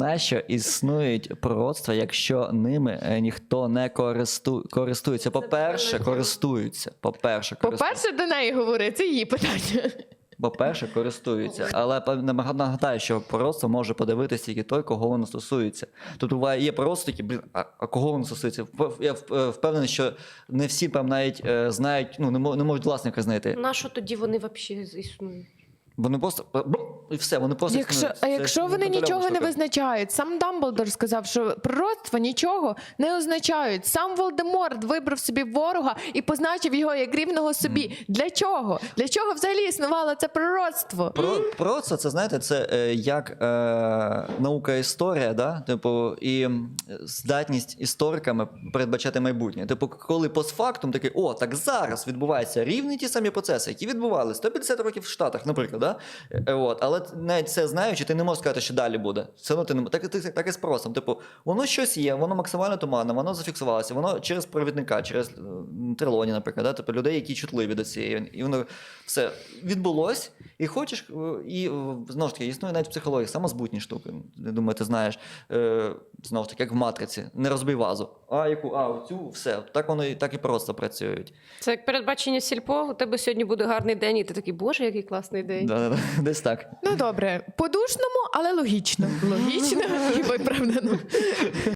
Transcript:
Знаєш, що існують пророцтва, якщо ними е, ніхто не користу... користується. По-перше, користуються. По-перше, користуються. По-перше, до неї говори, це її питання. По-перше, користуються. Але нагадаю, що пророцтво може подивитися тільки той, кого воно стосується. Тут буває, є пророцтво такі, блін, а, кого воно стосується? Я е, впевнений, що не всі там навіть е, знають, ну не не можуть власника знайти. На що тоді вони взагалі існують? Вони просто і все, вони просто Якщо, а якщо вони нічого не визначають, сам Дамблдор сказав, що пророцтва нічого не означають. Сам Волдеморт вибрав собі ворога і позначив його як рівного собі. Для чого? Для чого взагалі існувало це пророцтво? Про, про це, це знаєте, це е, як е, наука історія, да? типу, і здатність істориками передбачати майбутнє. Типу, коли постфактум такий, о, так зараз відбуваються рівні ті самі процеси, які відбувалися 150 років в Штатах, наприклад, да? Е, от, але навіть це знаючи, ти не можеш сказати, що далі буде. Все одно ти не так, так, так і з проростом. Типу, воно щось є, воно максимально туманне, воно зафіксувалося, воно через провідника, через е, трилоні, наприклад, да? типу, людей, які чутливі до цієї. І воно все відбулось, і хочеш, е, і знову ж таки, існує навіть в психології самозбутні штуки. Я думаю, ти знаєш, знову ж таки, як в матриці, не розбий вазу. А яку, а цю, все. Так воно і так і просто працюють. Це як передбачення сільпо, у тебе сьогодні буде гарний день, і ти такий, боже, який класний день. Да-да-да, Десь так. Ну добре, по-душному, але логічно. Логічно і виправдано.